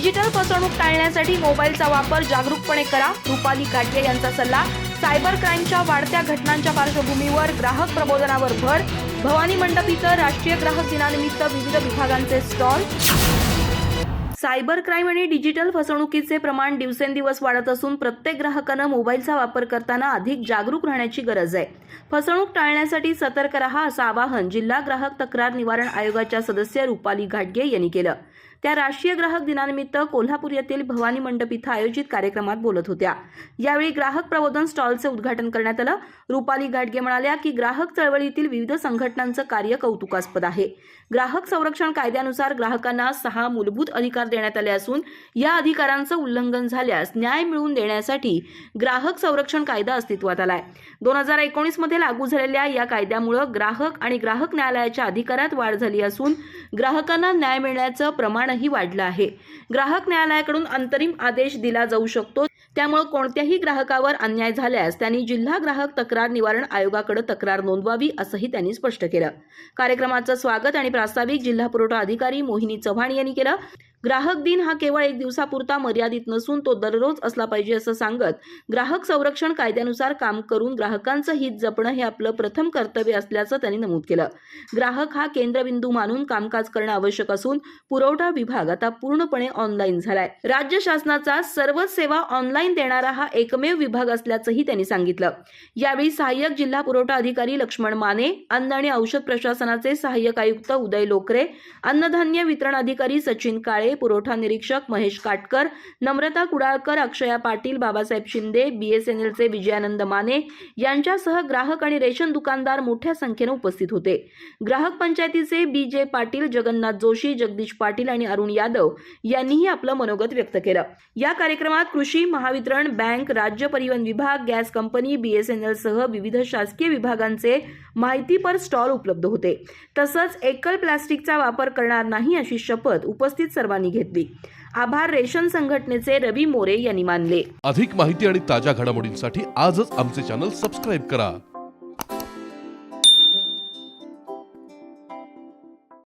Digital फसवणूक टाळण्यासाठी मोबाईलचा वापर जागरूकपणे करा. रुपाली घाटगे यांचा सल्ला सायबर क्राईमच्या वाढत्या घटनांच्या पार्श्वभूमीवर ग्राहक प्रबोधनावर भर. भवानी मंडप इथं राष्ट्रीय ग्राहक दिनानिमित्त विविध विभागांचे स्टॉल. सायबर क्राईम आणि डिजिटल फसवणुकीचे प्रमाण दिवसेंदिवस वाढत असून प्रत्येक ग्राहकानं मोबाईलचा वापर करताना अधिक जागरूक राहण्याची गरज आहे. फसवणूक टाळण्यासाठी सतर्क रहा असं आवाहन जिल्हा ग्राहक तक्रार निवारण आयोगाच्या सदस्य रुपाली घाटगे यांनी केलं. त्या राष्ट्रीय ग्राहक दिनानिमित्त कोल्हापूर येथील भवानी मंडप इथं आयोजित कार्यक्रमात बोलत होत्या. यावेळी ग्राहक प्रबोधन स्टॉलचे उद्घाटन करण्यात आलं. रुपाली घाटगे म्हणाल्या की ग्राहक चळवळीतील विविध संघटनांचं कार्य कौतुकास्पद आहे. ग्राहक संरक्षण कायद्यानुसार ग्राहकांना सहा मूलभूत अधिकार देण्यात आले असून या अधिकारांचं उल्लंघन झाल्यास न्याय मिळवून देण्यासाठी ग्राहक संरक्षण कायदा अस्तित्वात आलाय. दोन हजार एकोणीसमध्ये लागू झालेल्या या कायद्यामुळं ग्राहक आणि ग्राहक न्यायालयाच्या अधिकारात वाढ झाली असून ग्राहकांना न्याय मिळण्याचं प्रमाणही वाढलं आहे. ग्राहक न्यायालयाकडून अंतरिम आदेश दिला जाऊ शकतो. त्यामुळे कोणत्याही ग्राहकावर अन्याय झाल्यास त्यांनी जिल्हा ग्राहक तक्रार निवारण आयोगाकडे तक्रार नोंदवावी असंही त्यांनी स्पष्ट केलं. कार्यक्रमाचं स्वागत आणि प्रास्ताविक जिल्हा पुरवठा अधिकारी मोहिनी चव्हाण यांनी केलं. ग्राहक दिन हा केवळ एक दिवसापुरता मर्यादित नसून तो दररोज असला पाहिजे असं सांगत ग्राहक संरक्षण कायद्यानुसार काम करून ग्राहकांचं हित जपणं हे आपलं प्रथम कर्तव्य असल्याचं त्यांनी नमूद केलं. ग्राहक हा केंद्रबिंदू मानून कामकाज करणं आवश्यक असून पुरवठा विभाग आता पूर्णपणे ऑनलाईन झालाय. राज्य शासनाचा सर्वच सेवा ऑनलाईन देणारा हा एकमेव विभाग असल्याचंही त्यांनी सांगितलं. यावेळी सहाय्यक जिल्हा पुरवठा अधिकारी लक्ष्मण माने अन्न आणि औषध प्रशासनाचे सहाय्यक आयुक्त उदय लोकरे अन्नधान्य वितरण अधिकारी सचिन काळे पुरवठा निरीक्षक महेश काटकर नम्रता कुडाळकर अक्षया पाटील बाबासाहेब शिंदे बीएसएनएलचे विजयानंद माने यांच्यासह ग्राहक आणि रेशन दुकानदार मोठ्या संख्येनं उपस्थित होते. ग्राहक पंचायतीचे बी जे पाटील जगन्नाथ जोशी जगदीश पाटील आणि अरुण यादव यांनीही आपलं मनोगत व्यक्त केलं. या कार्यक्रमात कृषी महावितरण बँक राज्य परिवहन विभाग गॅस कंपनी बीएसएनएल सह विविध शासकीय विभागांचे माहितीपर स्टॉल उपलब्ध होते. तसंच एकल प्लास्टिकचा वापर करणार नाही अशी शपथ उपस्थित सर्वांनी घेतली. आभार रेशन संघटनेचे रवी मोरे यांनी मानले. अधिक माहिती आणि ताज्या घडामोडींसाठी आजच आमचे चॅनल सबस्क्राईब करा.